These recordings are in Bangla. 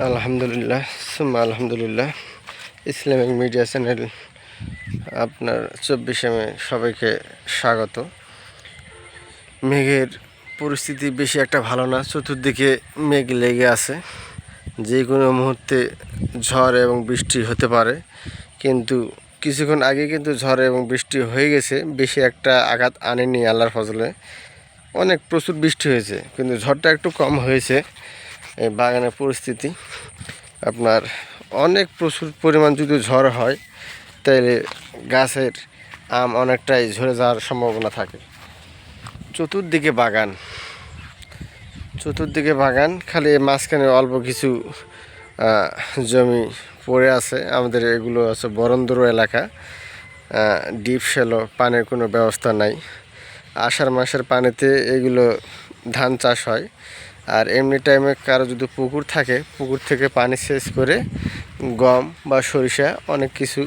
আলহামদুলিল্লাহ, সুম্মা আলহামদুলিল্লাহ। ইসলামিক মিডিয়া চ্যানেল, আপনার চব্বিশে মে সবাইকে স্বাগত। মেঘের পরিস্থিতি বেশি একটা ভালো না, চতুর্দিকে মেঘ লেগে আছে। যে কোনো মুহূর্তে ঝড় এবং বৃষ্টি হতে পারে, কিন্তু কিছুক্ষণ আগে কিন্তু ঝড় এবং বৃষ্টি হয়ে গেছে, বেশি একটা আঘাত আনেনি আল্লাহর ফজলে। অনেক প্রচুর বৃষ্টি হয়েছে, কিন্তু ঝড়টা একটু কম হয়েছে। এই বাগানের পরিস্থিতি। আপনার অনেক প্রচুর পরিমাণ যদি ঝড় হয় তাহলে গাছের আম অনেকটাই ঝরে যাওয়ার সম্ভাবনা থাকে। চতুর্দিকে বাগান। চতুর্দিকে বাগান, খালি মাঝখানে অল্প কিছু জমি পড়ে আছে। আমাদের এগুলো আছে বরন্দর এলাকা। ডিপ শ্যালো, পানির কোনো ব্যবস্থা নাই। আষাঢ় মাসের পানিতে এগুলো ধান চাষ হয়। আর এমনি টাইমে কারও যদি পুকুর থাকে, পুকুর থেকে পানি সেচ করে গম বা সরিষা অনেক কিছু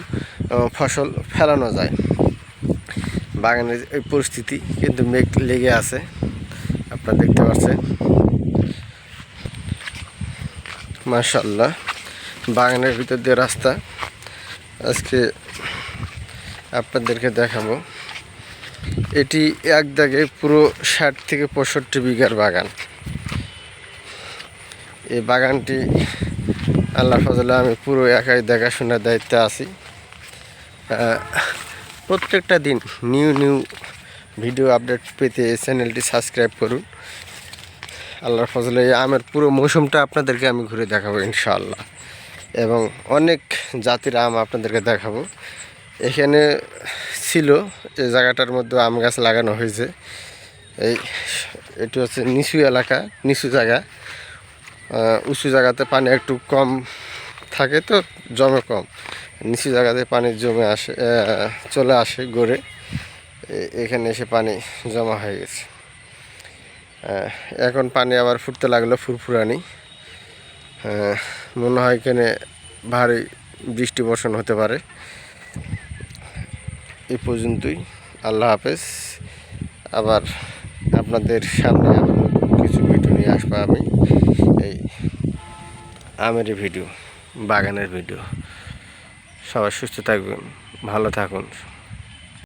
ফসল ফেলানো যায়। বাগানের এই পরিস্থিতি কিন্তু মেঘ লেগে আছে, আপনারা দেখতে পাচ্ছেন। মাশাল্লাহ বাগানের ভিতর দিয়ে রাস্তা। আজকে আপনাদেরকে দেখাবো, এটি এক দাগে পুরো ষাট থেকে পঁয়ষট্টি বিঘার বাগান। এই বাগানটি আল্লাহ ফজলে আমি পুরো একাই দেখাশোনার দায়িত্বে আছি। প্রত্যেকটা দিন নিউ নিউ ভিডিও আপডেট পেতে এই চ্যানেলটি সাবস্ক্রাইব করুন। আল্লাহর ফজলে এই আমের পুরো মৌসুমটা আপনাদেরকে আমি ঘুরে দেখাবো ইনশাআল্লাহ। এবং অনেক জাতির আম আপনাদেরকে দেখাবো। এখানে ছিল এই জায়গাটার মধ্যে আম গাছ লাগানো হয়েছে। এই, এটি হচ্ছে নিচু এলাকা, নিচু জায়গা। উঁচু জায়গাতে পানি একটু কম থাকে তো, জমে কম। নিচু জায়গাতে পানি জমে আসে চলে আসে গড়ে। এ- এখানে এসে পানি জমা হয়ে গেছে। এখন পানি আবার ফুটতে লাগল ফুরফুরানি। মনে হয় এখানে ভারী বৃষ্টি বর্ষণ হতে পারে। এই পর্যন্তই। আল্লাহ হাফেজ। আবার আপনাদের সামনে কিছু ভিডিও নিয়ে আসব আমি। আমের ভিডিও বাগানের ভিডিও। সবাই সুস্থ থাকবেন ভালো থাকুন।